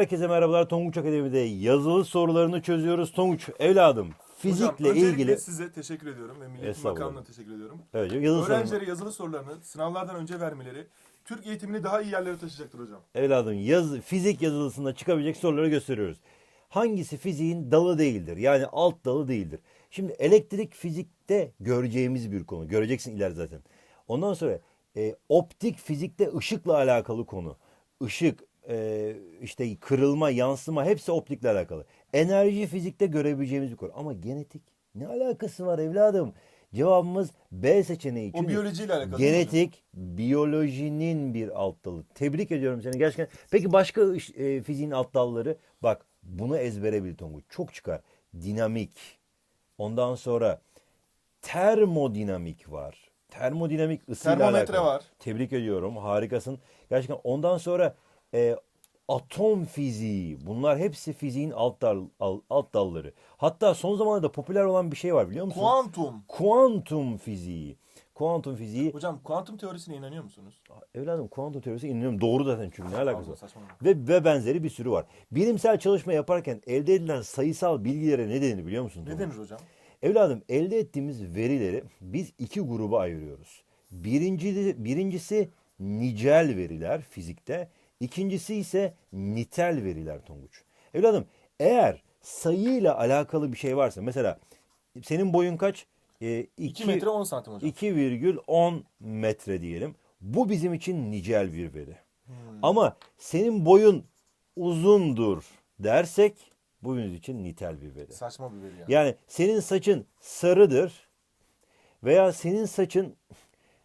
Herkese merhabalar Tonguç Akademi'de yazılı sorularını çözüyoruz. Tonguç evladım fizikle Hocam, ilgili size teşekkür ediyorum ve Milli. Bakanlığı'na teşekkür ediyorum. evet, yazılı. Öğrencilere yazılı sorularını sınavlardan önce vermeleri Türk eğitimini daha iyi yerlere taşıyacaktır hocam. Evladım yaz, fizik yazılısında çıkabilecek soruları gösteriyoruz. Hangisi fiziğin dalı değildir? Yani alt dalı değildir. Şimdi elektrik fizikte göreceğimiz bir konu. Göreceksin ileride zaten. Ondan sonra e, optik fizikte ışıkla alakalı konu. Işık, e, işte kırılma, yansıma hepsi optikle alakalı. Enerji fizikte görebileceğimiz bir konu. Ama genetik ne alakası var evladım? Cevabımız B seçeneği. O Çünkü biyolojiyle alakalı. Genetik biyolojinin bir alt dalı. Tebrik ediyorum seni gerçekten. Peki başka e, fiziğin alt dalları? Bak bunu ezbere bil Tonguç. Çok çıkar. Dinamik. Ondan sonra termodinamik var. Termodinamik ısıyla Termometre alakalı. var. Tebrik ediyorum. Harikasın. Gerçekten ondan sonra e, atom fiziği. Bunlar hepsi fiziğin alt, dal, al- alt dalları. Hatta son zamanlarda popüler olan bir şey var biliyor musun? Kuantum. Kuantum fiziği. Kuantum fiziği. Hocam kuantum teorisine inanıyor musunuz? Evladım kuantum teorisine inanıyorum. Doğru zaten çünkü ne alakası var? Ve, ve benzeri bir sürü var. Bilimsel çalışma yaparken elde edilen sayısal bilgilere ne denir biliyor musun? Ne denir hocam? Evladım elde ettiğimiz verileri biz iki gruba ayırıyoruz. Birinci, birincisi nicel veriler fizikte. İkincisi ise nitel veriler Tonguç. Evladım eğer sayıyla alakalı bir şey varsa mesela senin boyun kaç? Ee, 2 metre 10 santim hocam. 2,10 metre diyelim. Bu bizim için nicel bir veri. Hmm. Ama senin boyun uzundur dersek bu bizim için nitel bir veri. Saçma bir veri ya. Yani senin saçın sarıdır veya senin saçın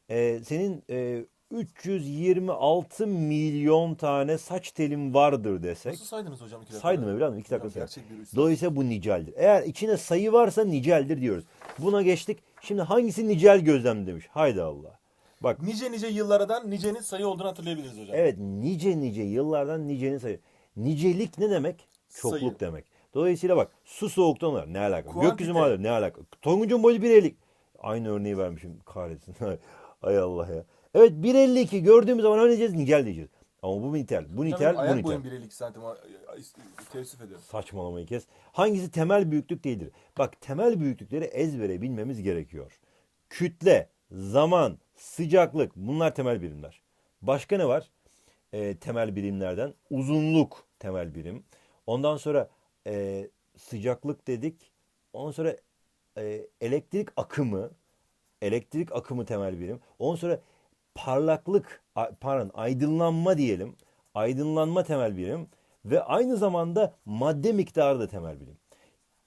e, senin e, 326 milyon tane saç telin vardır desek. Nasıl saydınız hocam? iki? Saydım evladım iki dakika saydım. Bir. Dolayısıyla bu niceldir. Eğer içine sayı varsa niceldir diyoruz. Buna geçtik. Şimdi hangisi nicel gözlem demiş. Haydi Allah. Bak Nice nice yıllardan nicenin sayı olduğunu hatırlayabiliriz hocam. evet nice nice yıllardan nicenin sayı. Nicelik ne demek? Çokluk Sayı. demek. Dolayısıyla bak su soğuktan olur. Ne alaka? Kuantite. Gökyüzü mavi ne alaka? Tongucun boyu 1.50. Aynı örneği vermişim kahretsin. Ay Allah ya. Evet 1.52 gördüğümüz zaman öyle diyeceğiz nicel diyeceğiz. Ama bu nitel. Bu nitel, benim bu ayak nitel. boyum 1.52 santim. Teessüf ediyorum. Saçmalamayı kes. Hangisi temel büyüklük değildir? Bak temel büyüklükleri ezbere bilmemiz gerekiyor. Kütle, zaman, sıcaklık bunlar temel birimler. Başka ne var? Ee, temel birimlerden uzunluk temel birim. Ondan sonra e, sıcaklık dedik. Ondan sonra e, elektrik akımı, elektrik akımı temel birim. Ondan sonra parlaklık, pardon aydınlanma diyelim. Aydınlanma temel birim ve aynı zamanda madde miktarı da temel birim.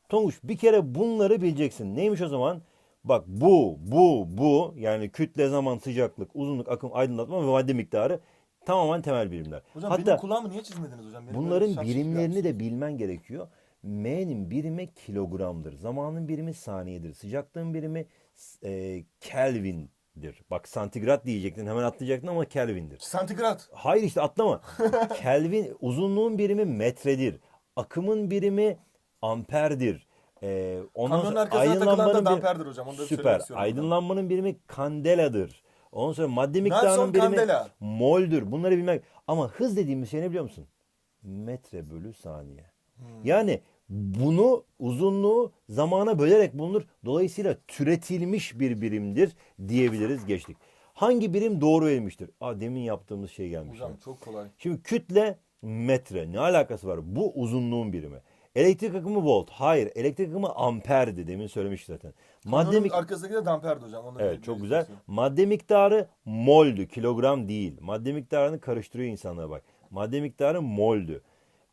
Tonguç bir kere bunları bileceksin. Neymiş o zaman? Bak bu, bu, bu yani kütle, zaman, sıcaklık, uzunluk, akım, aydınlatma ve madde miktarı tamamen temel birimler. Hocam Hatta benim kulağımı niye çizmediniz hocam? Benim bunların birimlerini de bilmen gerekiyor. M'nin birimi kilogramdır. Zamanın birimi saniyedir. Sıcaklığın birimi e, Kelvin'dir. Bak santigrat diyecektin hemen atlayacaktın ama Kelvin'dir. Santigrat. Hayır işte atlama. Kelvin uzunluğun birimi metredir. Akımın birimi amperdir. Ee, ondan Kamyonun sonra arkasına takılan da bir- damperdir hocam. Onu da Süper. istiyorum. Aydınlanmanın birimi kandeladır. Ondan sonra madde miktarının birimi Candela. moldür. Bunları bilmek. Ama hız dediğimiz şey ne biliyor musun? Metre bölü saniye. Hmm. Yani bunu uzunluğu zamana bölerek bulunur. Dolayısıyla türetilmiş bir birimdir diyebiliriz geçtik. Hangi birim doğru verilmiştir? Aa, demin yaptığımız şey gelmiş. Hocam çok kolay. Şimdi kütle metre ne alakası var? Bu uzunluğun birimi. Elektrik akımı volt. Hayır. Elektrik akımı amperdi. Demin söylemiş zaten. Madde mik- arkasındaki de damperdi hocam. Onu Evet çok güzel. Madde miktarı moldü. Kilogram değil. Madde miktarını karıştırıyor insanlara bak. Madde miktarı moldü.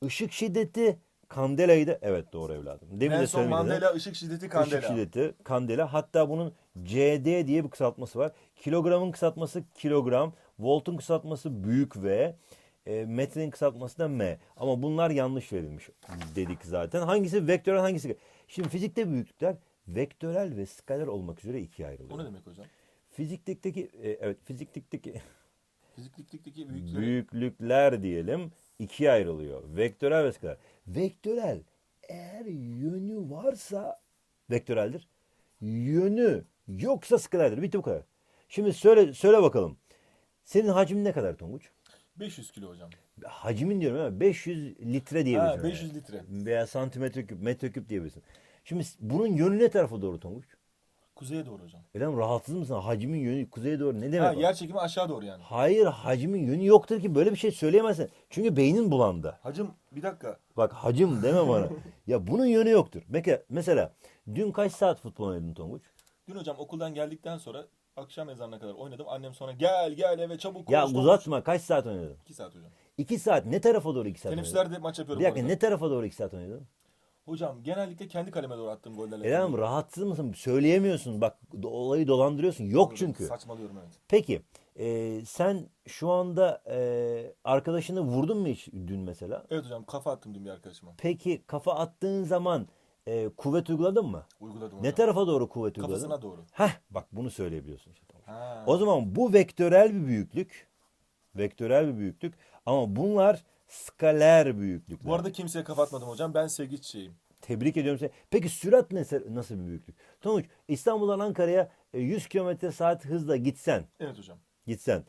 Işık şiddeti kandelaydı. Evet doğru evladım. Demin de Nelson söyledim. Mandela ışık şiddeti kandela. Işık şiddeti kandela. Hatta bunun CD diye bir kısaltması var. Kilogramın kısaltması kilogram. Voltun kısaltması büyük V. E, metrenin kısaltması da M. Ama bunlar yanlış verilmiş dedik zaten. Hangisi vektörel hangisi? Şimdi fizikte büyüklükler vektörel ve skaler olmak üzere ikiye ayrılıyor. O ne demek hocam? Fizikteki e, evet fizikteki Fiziklikteki büyükleri. büyüklükler diyelim ikiye ayrılıyor. Vektörel ve skaler. Vektörel eğer yönü varsa vektöreldir. Yönü yoksa skalerdir. Bitti bu kadar. Şimdi söyle söyle bakalım. Senin hacmin ne kadar Tonguç? 500 kilo hocam. Hacmin diyorum ama 500 litre diyebilirsin. Ha, 500 litre. Veya santimetre küp, metreküp diyebilirsin. Şimdi bunun yönü ne tarafa doğru Tonguç? Kuzeye doğru hocam. Elen rahatsız mısın? Hacmin yönü kuzeye doğru ne demek? Ha, o? yer çekimi aşağı doğru yani. Hayır hacmin yönü yoktur ki böyle bir şey söyleyemezsin. Çünkü beynin bulandı. Hacım bir dakika. Bak hacım deme bana. ya bunun yönü yoktur. Mesela, mesela dün kaç saat futbol oynadın Tonguç? Dün hocam okuldan geldikten sonra akşam ezanına kadar oynadım. Annem sonra gel gel eve çabuk Ya koş, koş. uzatma kaç saat oynadın? 2 saat hocam. 2 saat ne tarafa doğru 2 saat oynadın? Teneffüslerde maç yapıyorum. Bir dakika ne tarafa doğru 2 saat oynadın? Hocam genellikle kendi kaleme doğru attığım gollerle. Eren rahatsız mısın? Söyleyemiyorsun. Bak olayı dolandırıyorsun. Yok çünkü. Saçmalıyorum evet. Peki e, sen şu anda e, arkadaşını vurdun mu hiç dün mesela? Evet hocam kafa attım dün bir arkadaşıma. Peki kafa attığın zaman e, kuvvet uyguladın mı? Uyguladım Ne hocam. tarafa doğru kuvvet uyguladın? Kafasına doğru. Heh bak bunu söyleyebiliyorsun işte. Ha. O zaman bu vektörel bir büyüklük. Vektörel bir büyüklük. Ama bunlar skaler büyüklükler. Bu arada kimseye kafa atmadım hocam. Ben sevgi çiçeğiyim. Tebrik ediyorum seni. Peki sürat nasıl, nasıl bir büyüklük? Tonguç İstanbul'dan Ankara'ya e, 100 km saat hızla gitsen, Evet hocam. gitsen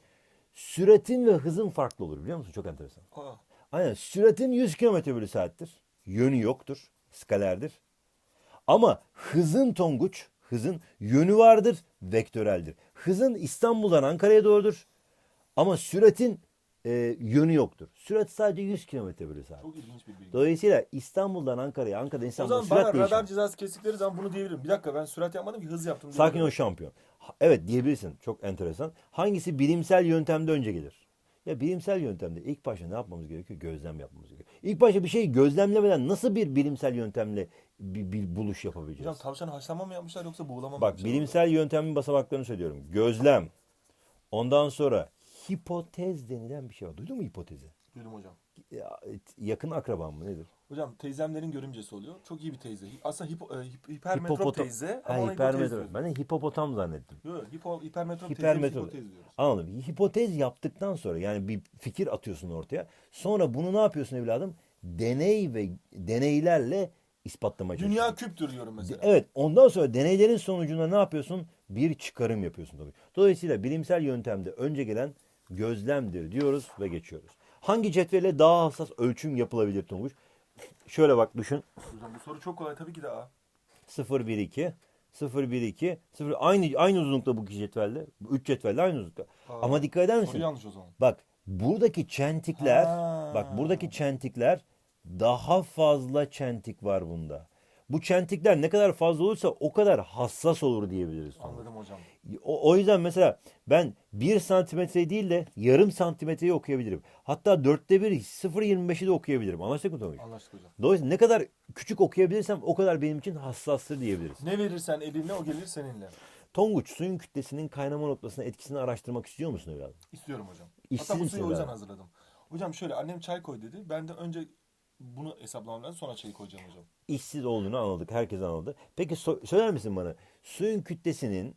süratin ve hızın farklı olur biliyor musun? Çok enteresan. Aa, Aynen süratin 100 km bölü saattir. Yönü yoktur. Skalerdir. Ama hızın Tonguç, hızın yönü vardır, vektöreldir. Hızın İstanbul'dan Ankara'ya doğrudur. Ama süratin e, yönü yoktur. Sürat sadece 100 km bölü saat. çok ilginç bir bilgi. Dolayısıyla İstanbul'dan Ankara'ya, Ankara'dan O İstanbul'a zaman bana sürat değişir. radar cezası kestikleri zaman bunu diyebilirim. Bir dakika ben sürat yapmadım ki hız yaptım. Sakin ol şampiyon. Ha- Evet diyebilirsin. Çok enteresan. Hangisi bilimsel yöntemde önce gelir? Ya bilimsel yöntemde ilk başta ne yapmamız gerekiyor? Gözlem yapmamız gerekiyor. İlk başta bir şeyi gözlemlemeden nasıl bir bilimsel yöntemle bir, bir buluş yapabileceğiz? Hocam tavşan haşlama mı yapmışlar yoksa buğulama mı Bak bilimsel yöntemin basamaklarını söylüyorum. Gözlem. Ondan sonra hipotez denilen bir şey var. Duydun mu hipotezi? Duydum hocam. Ya, yakın akraban mı nedir? Hocam teyzemlerin görümcesi oluyor. Çok iyi bir teyze. Aslında hipo, e, hip- hipermetrop Hipopotam- teyze Ha, ama hipermetrop. Ben de hipopotam zannettim. Yok hipo, hipermetrop, Hipermetrop. teyze hipotez diyoruz. Anladım. Hipotez yaptıktan sonra yani bir fikir atıyorsun ortaya. Sonra bunu ne yapıyorsun evladım? Deney ve deneylerle ispatlamaya Dünya çalışıyorsun. küptür diyorum mesela. Evet. Ondan sonra deneylerin sonucunda ne yapıyorsun? Bir çıkarım yapıyorsun tabii. Dolayısıyla bilimsel yöntemde önce gelen gözlemdir diyoruz ve geçiyoruz. Hangi cetvelle daha hassas ölçüm yapılabilir Tonguç? Şöyle bak düşün. Hocam bu soru çok kolay tabii ki de A. 0 1 2 0 1 2 0 aynı aynı uzunlukta bu iki cetvelle. Bu üç cetvelle aynı uzunlukta. Aa, Ama dikkat eder Soru misin? yanlış o zaman. Bak buradaki çentikler Ha. bak buradaki çentikler daha fazla çentik var bunda. Bu çentikler ne kadar fazla olursa o kadar hassas olur diyebiliriz. Anladım hocam. O, o yüzden mesela ben 1 santimetre değil de yarım santimetreyi okuyabilirim. Hatta dörtte bir 0.25'i de okuyabilirim. Anlaştık mı Tonguç? Anlaştık hocam. Dolayısıyla ne kadar küçük okuyabilirsem o kadar benim için hassastır diyebiliriz. Ne verirsen elinle o gelir seninle. Tonguç suyun kütlesinin kaynama noktasına etkisini araştırmak istiyor musun evladım? İstiyorum hocam. İşsiz Hatta bu suyu o yüzden hazırladım. Hocam şöyle annem çay koy dedi. Ben de önce bunu hesaplamam lazım sonra çayı koyacağım hocam. işsiz olduğunu anladık. Herkes anladı. Peki so- söyler misin bana? Suyun kütlesinin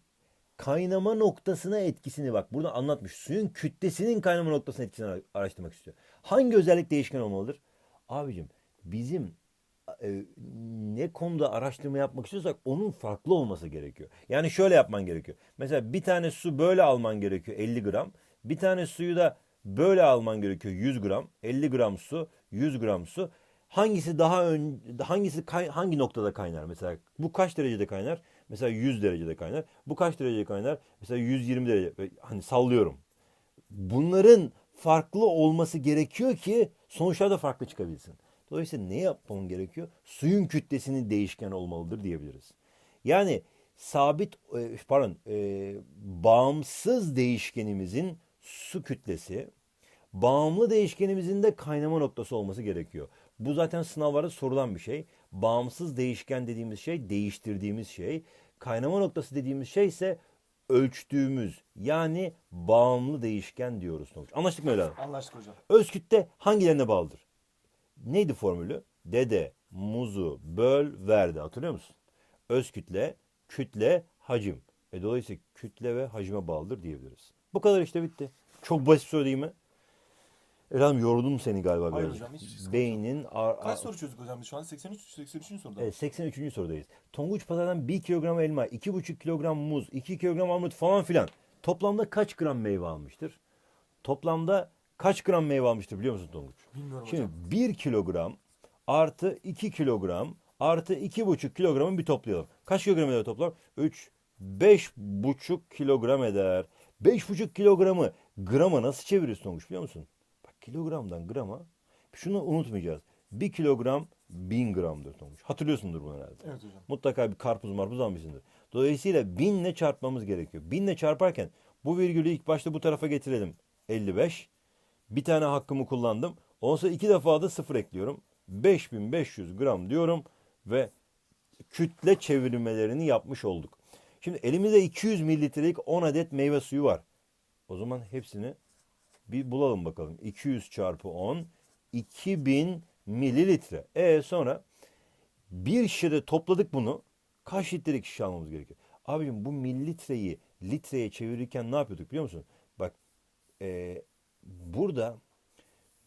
kaynama noktasına etkisini bak burada anlatmış. Suyun kütlesinin kaynama noktasına etkisini ara- araştırmak istiyor. Hangi özellik değişken olmalıdır? Abicim bizim e, ne konuda araştırma yapmak istiyorsak onun farklı olması gerekiyor. Yani şöyle yapman gerekiyor. Mesela bir tane su böyle alman gerekiyor 50 gram. Bir tane suyu da böyle alman gerekiyor 100 gram. 50 gram su, 100 gram su. Hangisi daha ön, hangisi kay- hangi noktada kaynar? Mesela bu kaç derecede kaynar? Mesela 100 derecede kaynar. Bu kaç derecede kaynar? Mesela 120 derece. Hani sallıyorum bunların farklı olması gerekiyor ki sonuçlar da farklı çıkabilsin. Dolayısıyla ne yapmam gerekiyor? Suyun kütlesinin değişken olmalıdır diyebiliriz. Yani sabit e, pardon e, bağımsız değişkenimizin su kütlesi, bağımlı değişkenimizin de kaynama noktası olması gerekiyor. Bu zaten sınavlarda sorulan bir şey. Bağımsız değişken dediğimiz şey değiştirdiğimiz şey. Kaynama noktası dediğimiz şey ise ölçtüğümüz yani bağımlı değişken diyoruz. Anlaştık mı öyle? Anlaştık hocam. Öz kütle hangilerine bağlıdır? Neydi formülü? Dede, muzu, böl, verdi. Hatırlıyor musun? Öz kütle, kütle, hacim. E dolayısıyla kütle ve hacime bağlıdır diyebiliriz. Bu kadar işte bitti. Çok basit değil mi? Elham yoruldum seni galiba Hayır biraz. hocam, hiç sıkıntı yok. Beynin... ar- Kaç soru çözdük hocam biz şu an? 83 83. soruda. Evet, 83. sorudayız. Tonguç pazardan 1 kilogram elma, 2,5 kilogram muz, 2 kilogram armut falan filan. Toplamda kaç gram meyve almıştır? Toplamda kaç gram meyve almıştır biliyor musun Tonguç? Bilmiyorum Şimdi hocam. 1 kilogram artı 2 kilogram artı 2,5 kilogramı bir toplayalım. Kaç kilogram eder toplam? 3, 5,5 kilogram eder. 5,5 kilogramı grama nasıl çeviriyorsun Tonguç biliyor musun? Kilogramdan grama şunu unutmayacağız. 1 kilogram 1000 gramdır Tonguç. Hatırlıyorsundur bunu herhalde. Evet hocam. Mutlaka bir karpuz marpuz almışsındır. Dolayısıyla binle çarpmamız gerekiyor. Binle çarparken bu virgülü ilk başta bu tarafa getirelim. 55. Bir tane hakkımı kullandım. Sonra iki defa da sıfır ekliyorum. 5500 gram diyorum ve kütle çevirmelerini yapmış olduk. Şimdi elimizde 200 mililitrelik 10 adet meyve suyu var. O zaman hepsini bir bulalım bakalım. 200 çarpı 10 2000 mililitre. E sonra bir şişede topladık bunu. Kaç litrelik şişe almamız gerekiyor? Abicim bu mililitreyi litreye çevirirken ne yapıyorduk biliyor musun? Bak e, burada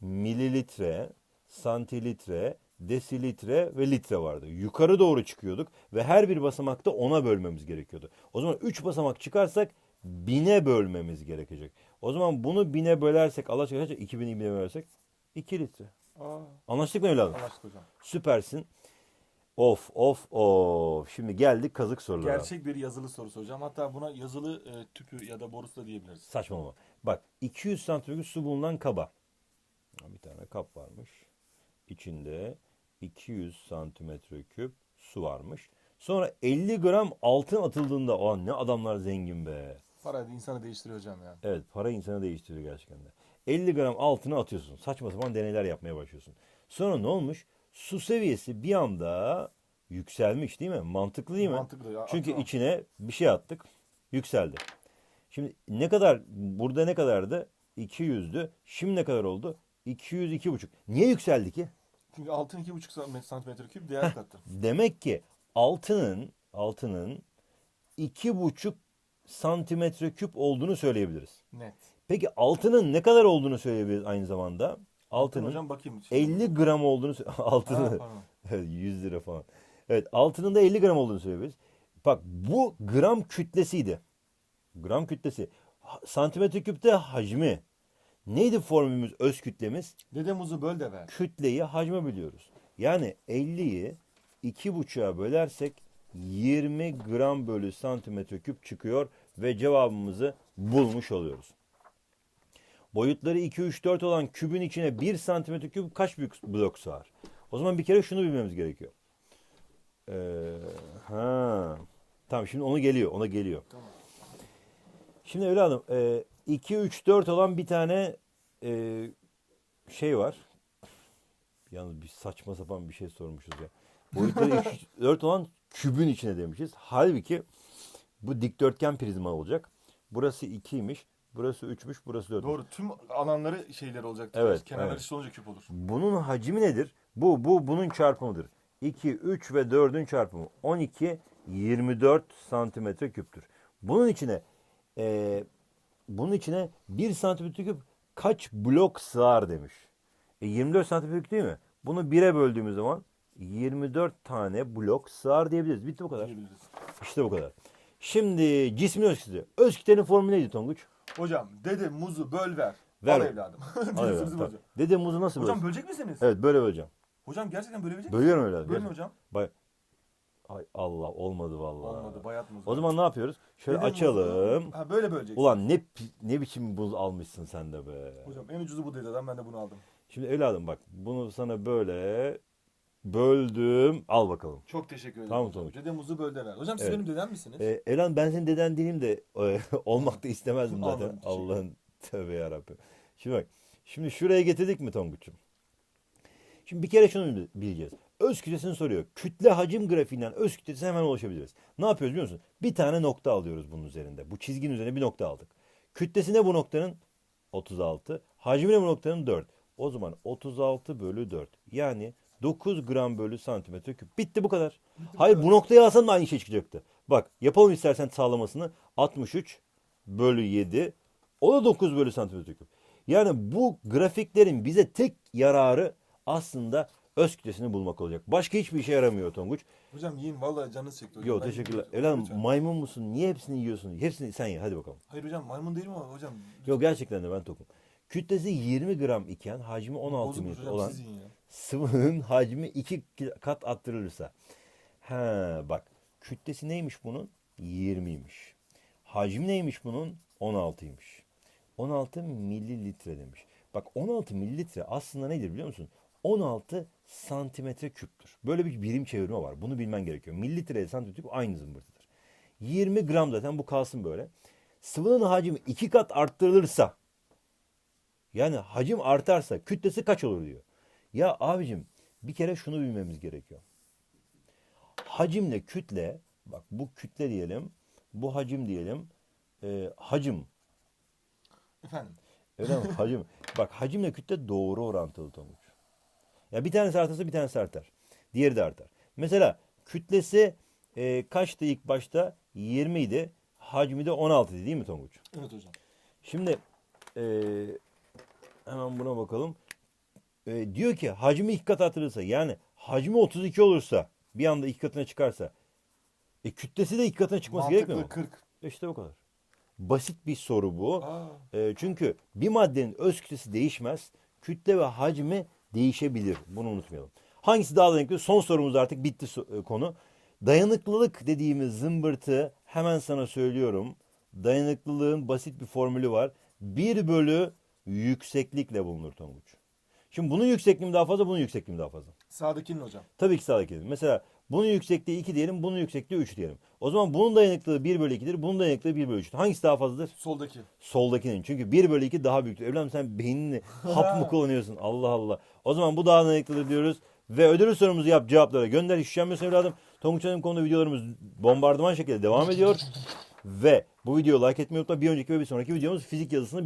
mililitre, santilitre, desilitre ve litre vardı. Yukarı doğru çıkıyorduk ve her bir basamakta ona bölmemiz gerekiyordu. O zaman 3 basamak çıkarsak bine bölmemiz gerekecek. O zaman bunu bine bölersek Allah aşkına kaç? 2000'i bine bölersek 2 litre. Aa, Anlaştık mı evladım? anlaştık hocam. Süpersin. Of of of. Şimdi geldik kazık sorulara. Gerçek bir yazılı sorusu hocam. Hatta buna yazılı e, tüpü ya da borusu da diyebiliriz. Saçmalama. Bak 200 santigrat su bulunan kaba. Bir tane kap varmış. İçinde 200 santimetre küp su varmış. Sonra 50 gram altın atıldığında o ne adamlar zengin be. Para insanı değiştiriyor hocam yani. Evet para insanı değiştiriyor gerçekten de. 50 gram altını atıyorsun. Saçma sapan deneyler yapmaya başlıyorsun. Sonra ne olmuş? Su seviyesi bir anda yükselmiş değil mi? Mantıklı değil mi? Mantıklı ya. Çünkü Tamam. içine bir şey attık. Yükseldi. Şimdi ne kadar burada ne kadardı? 200'dü. Şimdi ne kadar oldu? 200 2,5. Niye yükseldi ki? Çünkü altın 2,5 santimetre küp değer kattı. Demek ki altının altının 2,5 santimetre küp olduğunu söyleyebiliriz. Net. Peki altının ne kadar olduğunu söyleyebiliriz aynı zamanda? Altının hocam bakayım. 50 gram olduğunu Ha, altını. Evet, 100 lira falan. Evet altının da 50 gram olduğunu söyleyebiliriz. Bak bu gram kütlesiydi. Gram kütlesi. Ha- Santimetre küpte hacmi. Neydi formülümüz, öz kütlemiz? Dede muzu böl de ver. Kütleyi hacme biliyoruz. Yani 50'yi 2,5'a bölersek 20 gram bölü santimetre küp çıkıyor ve cevabımızı bulmuş oluyoruz. Boyutları 2, 3, 4 olan kübün içine 1 santimetre küp kaç büyük blok sığar? O zaman bir kere şunu bilmemiz gerekiyor. Ee, ha. Tamam şimdi onu geliyor, ona geliyor. Tamam. Şimdi evladım e, 2, 3, 4 olan bir tane e, şey var. Yalnız bir saçma sapan bir şey sormuşuz ya. Boyutları 2, 3, 4 olan kübün içine demişiz. Halbuki bu dikdörtgen prizma olacak. Burası 2'ymiş. Burası 3'müş. Burası 4'müş. Doğru. Tüm alanları şeyler olacak. Evet, Kenarları evet. olunca küp olur. Bunun hacmi nedir? Bu, bu bunun çarpımıdır. 2, 3 ve 4'ün çarpımı. 12, 24 santimetre küptür. Bunun içine e, bunun içine 1 santimetre küp kaç blok sığar demiş. E, 24 santimetre küp değil mi? Bunu 1'e böldüğümüz zaman 24 tane blok sığar diyebiliriz. Bitti bu kadar. İşte bu kadar. Şimdi cismin öz kütlesi. Öz kütlenin formülü neydi Tonguç? Hocam dede muzu böl ver. Ver. Al evladım. Al evladım, hocam? Dede muzu nasıl Hocam bölüyorsun? bölecek misiniz? Evet böyle böleceğim. Hocam gerçekten bölebilecek misiniz? Bölüyorum öyle. Bölün hocam. Bay... Ay Allah olmadı vallahi. Olmadı bayat muz. O zaman ne yapıyoruz? Şöyle Dede açalım. muzu- Ha böyle bölecek. Ulan ne pi- ne biçim buz almışsın sen de be. Hocam en ucuzu bu dededen ben de bunu aldım. Şimdi evladım bak bunu sana böyle böldüm. Al bakalım. Çok teşekkür ederim. Tamam, hocam. Tonguç. Dede muzu böl de ver. Hocam siz Evet. benim dedem misiniz? Ee, Elan ben senin deden değilim de e, olmak da istemezdim zaten. Teşekkür Allah'ın tövbe yarabbim. Şimdi bak. Şimdi şuraya getirdik mi Tonguç'um? Şimdi bir kere şunu bil- bileceğiz. Öz kütlesini soruyor. Kütle hacim grafiğinden öz kütlesine hemen ulaşabiliriz. Ne yapıyoruz biliyor musun? Bir tane nokta alıyoruz bunun üzerinde. Bu çizginin üzerine bir nokta aldık. Kütlesi ne bu noktanın? 36. Hacmi ne bu noktanın? 4. O zaman 36 bölü 4. Yani 9 gram bölü santimetre küp. Bitti bu kadar. Hayır bu noktayı alsan da aynı şey çıkacaktı. Bak yapalım istersen sağlamasını. 63 bölü 7. O da 9 bölü santimetre küp. Yani bu grafiklerin bize tek yararı aslında öz kütlesini bulmak olacak. Başka hiçbir işe yaramıyor Tonguç. Hocam yiyin vallahi canınız çekti hocam. Yok teşekkürler. Evladım Lütfen. maymun musun? Niye hepsini yiyorsun? Hepsini sen ye hadi bakalım. Hayır hocam maymun değil mi o hocam? Yok gerçekten de ben tokum. Kütlesi 20 gram iken hacmi 16 Bozuk mililitre hocam olan. Sıvının hacmi 2 kat arttırılırsa. He bak kütlesi neymiş bunun? 20'ymiş. Hacmi neymiş bunun? 16'ymış. 16 mililitre demiş. Bak 16 mililitre aslında nedir biliyor musun? 16 santimetre küptür. Böyle bir birim çevirme var. Bunu bilmen gerekiyor. Mililitre ile santimetre küp aynı zımbırtıdır. 20 gram zaten bu kalsın böyle. Sıvının hacmi 2 kat arttırılırsa yani hacim artarsa kütlesi kaç olur diyor. Ya abicim bir kere şunu bilmemiz gerekiyor. Hacimle kütle bak bu kütle diyelim bu hacim diyelim e, hacim Efendim. mi? hacim bak hacimle kütle doğru orantılı Tonguç. Ya bir tanesi artarsa bir tanesi artar. Diğeri de artar. Mesela kütlesi e, kaçtı ilk başta? 20 idi. Hacmi de 16 idi değil mi Tonguç? Evet hocam. Şimdi e, hemen buna bakalım. E, diyor ki hacmi iki kat artırılırsa yani hacmi 32 olursa bir anda iki katına çıkarsa e, kütlesi de iki katına çıkması gerekmiyor mu? Mantıklı 40. İşte o kadar. Basit bir soru bu. Aa, E, çünkü bir maddenin öz kütlesi değişmez. Kütle ve hacmi değişebilir. Bunu unutmayalım. Hangisi daha dayanıklı? Son sorumuz artık bitti e, konu. Dayanıklılık dediğimiz zımbırtı hemen sana söylüyorum. Dayanıklılığın basit bir formülü var. 1 bölü yükseklikle bulunur Tonguç. Şimdi bunun yüksekliği daha fazla, bunun yüksekliği daha fazla? sağdakinin hocam. Tabii ki sağdaki. Mesela bunun yüksekliği 2 diyelim, bunun yüksekliği 3 diyelim. O zaman bunun dayanıklılığı 1 bölü 2'dir, bunun dayanıklılığı 1 bölü 3'tür. Hangisi daha fazladır? Soldaki. Soldakinin. Çünkü 1 bölü 2 daha büyüktür. Evladım sen beynini hap mı kullanıyorsun? Allah Allah. O zaman bu daha dayanıklıdır diyoruz. Ve ödülü sorumuzu yap cevaplara gönder. Hiç üşenmiyorsun evladım. Tonguç Hanım konuda videolarımız bombardıman şekilde devam ediyor. Ve bu videoyu like etmeyi unutma. Bir önceki ve bir sonraki videomuz fizik yazısını